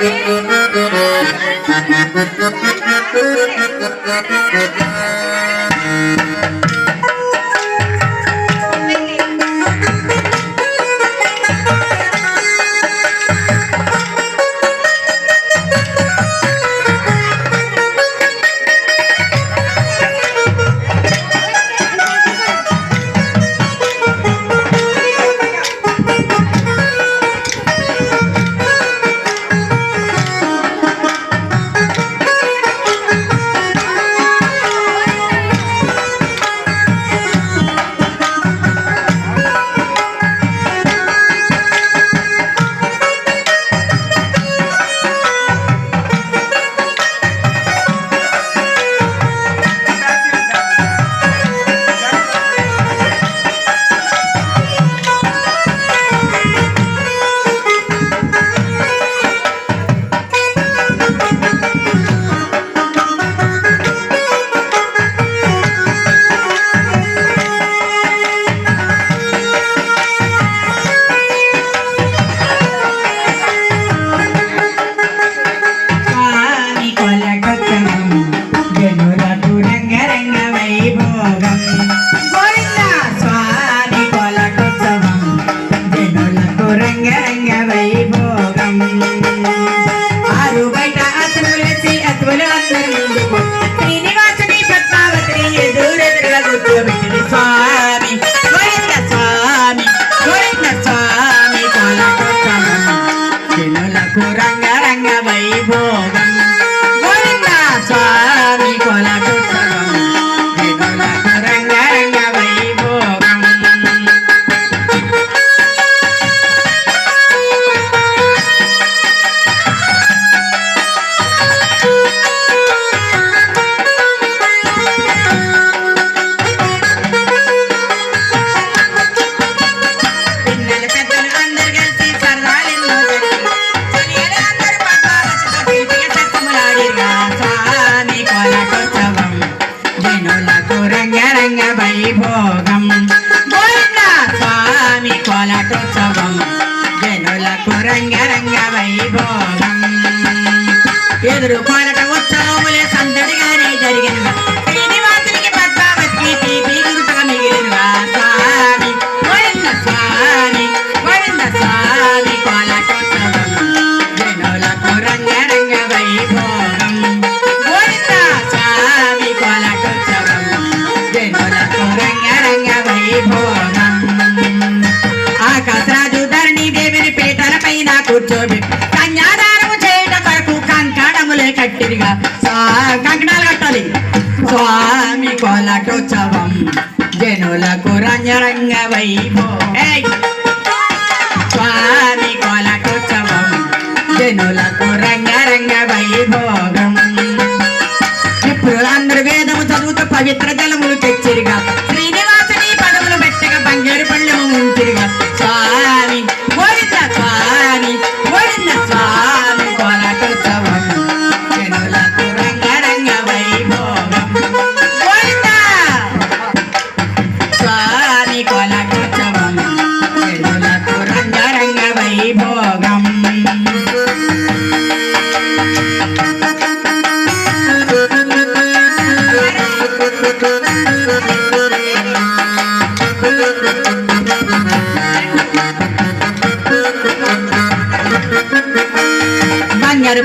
Thank you. ఎదురు కోలట ఉత్సవములే సందడిగానే జరిగినవా. శ్రీనివాసునికి పద్మావతికి తీపి గురుతుగా మిగిలినవా. స్వామి గోవింద స్వామి గోవింద స్వామి కోలటోత్సవం. జనులకు రంగరంగ వైభోగం గోవింద స్వామి కోలటోత్సవం. జనులకు రంగరంగ వైభోగం ఆకాశరాజు ధరణి దేవిని పీటల పైన కూర్చోబెట్టి నటోత్సవం జనులకు రంగరంగ వైభోగం స్వామి కోలటోత్సవం జనులకు రంగరంగ వైభోగం. ఇప్పుడు అందరు వేదము చదువుతూ పవిత్ర జలం బంగారు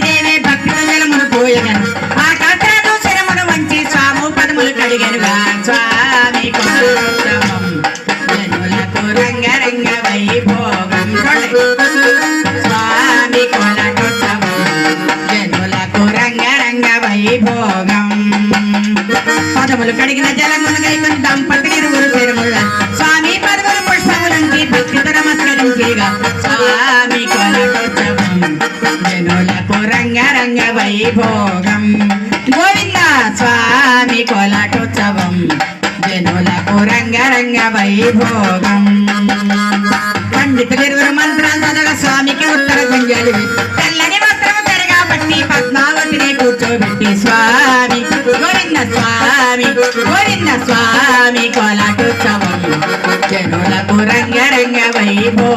దేవి భక్తి జలమును పోయగను ఆ కథను శరమును వంచి స్వాము పదములు కడిగనుగా. స్వామి కోసోత్సవం రంగ వైభోగం జలములు గైకొని దంపతులు ఇరువురు తిరుముల స్వామి పదములు పుష్పములంకి భక్తితో నమస్కరించేగా స్వామి కొలటోత్సవం జనులకు రంగ రంగ వైభోగం. గోవింద స్వామి కొలటోత్సవం జనులకు రంగ రంగ వైభోగం. పండితులు ఇరువురు మంత్రాలు చదగా స్వామికి ఉత్తర గుంజలు. తెల్లని వస్త్రము పెరగా పట్టి పద్మావతిని కూర్చోబెట్టి స్వామి స్వామి. గోవింద స్వామి కోలాటోత్సవం జనులకు రంగరంగ వైభో